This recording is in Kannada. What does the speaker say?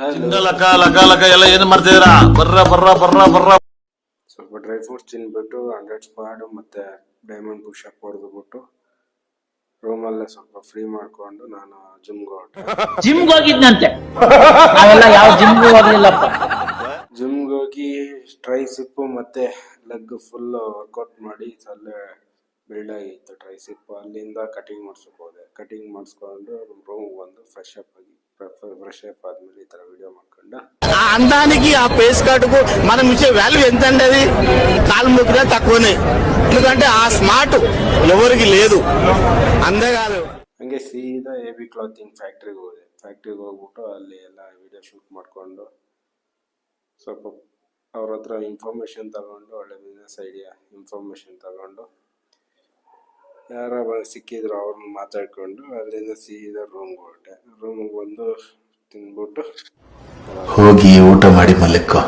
ಲಕ ಲಕ ಲಕ ಎಲ್ಲ ಏನ್ ಮಾಡ್ತಿದ್ದೀರಾ ಬರ್ರ ಬರ್ರ ಬರ್ರ ಬರ್ರ. ಸ್ವಲ್ಪ ಡ್ರೈ ಫ್ರೂಟ್ಸ್ ತಿನ್ಬಿಟ್ಟು ಹಂಡ್ರೆಡ್ ಸ್ಕ್ವಾಡ್ ಮತ್ತೆ ಡೈಮಂಡ್ ಪುಷಪ್ ಹೊಡೆದ್ಬಿಟ್ಟು ರೂಮಲ್ಲೇ ಸ್ವಲ್ಪ ಫ್ರೀ ಮಾಡ್ಕೊಂಡು ನಾನು ಜಿಮ್ ಜಿಮ್ ಜಿಮ್ಗೆ ಹೋಗಿದ್ನಂತೆ. ನಾವೆಲ್ಲ ಯಾವ ಜಿಮ್ಗೂ ಹೋಗ್ಲಿಲ್ಲಪ್ಪ. ಜಿಮ್ಗೆ ಹೋಗಿ ಟ್ರೈ ಸಿಪ್ ಮತ್ತೆ ಲೆಗ್ ಫುಲ್ ವರ್ಕೌಟ್ ಮಾಡಿ ಅಲ್ಲೇ ಬಿಲ್ಡ್ ಆಗಿತ್ತು ಟ್ರೈ ಸಿಪ್ ಅಲ್ಲಿಂದ ಕಟಿಂಗ್ ಮಾಡ್ಸಕ್ ಹೋದೆ ಕಟಿಂಗ್ ಮಾಡಿಸ್ಕೊಂಡು ರೂಮ್ ಬಂದು ಫ್ರೆಶ್ ಅಪ್ ಆಗಿ ಫ್ರೆಶ್ ಅಪ್ ಆದ್ಮೇಲೆ ಈ ತರ ವಿಡಿಯೋ ಮಾಡ್ಕೊಂಡು ఆ అందానికి ఆ ఫేస్ కట్ కు మనం ఇచ్చే వాల్యూ ఎంత అండి అది కాలు మొక్కినా తక్కువనే ఎందుకంటే ఆ స్మార్ట్ ఎవరికి లేదు అంతేకాదు ಹಂಗೆ ಸೀದಾ ಎ ಬಿ ಕ್ಲಾತಿಂಗ್ ಫ್ಯಾಕ್ಟ್ರಿಗೆ ಹೋದೆ ಫ್ಯಾಕ್ಟ್ರಿಗೆ ಹೋಗ್ಬಿಟ್ಟು ಅಲ್ಲಿ ಎಲ್ಲ ವಿಡಿಯೋ ಶೂಟ್ ಮಾಡಿಕೊಂಡು ಸ್ವಲ್ಪ ಅವ್ರ ಹತ್ರ ಇನ್ಫಾರ್ಮೇಷನ್ ತಗೊಂಡು ಒಳ್ಳೆ ಬಿಸ್ನೆಸ್ ಐಡಿಯಾ ಇನ್ಫಾರ್ಮೇಷನ್ ತಗೊಂಡು ಯಾರ ಸಿಕ್ಕಿದ್ರು ಅವ್ರನ್ನ ಮಾತಾಡ್ಕೊಂಡು ಅಲ್ಲಿಂದ ಸೀದಾ ರೂಮ್ ಹೊರಟೆ. ರೂಮ್ ಬಂದು ತಿಂದ್ಬಿಟ್ಟು ಹೋಗಿ ಊಟ ಮಾಡಿ ಮಲಕ್ಕೋ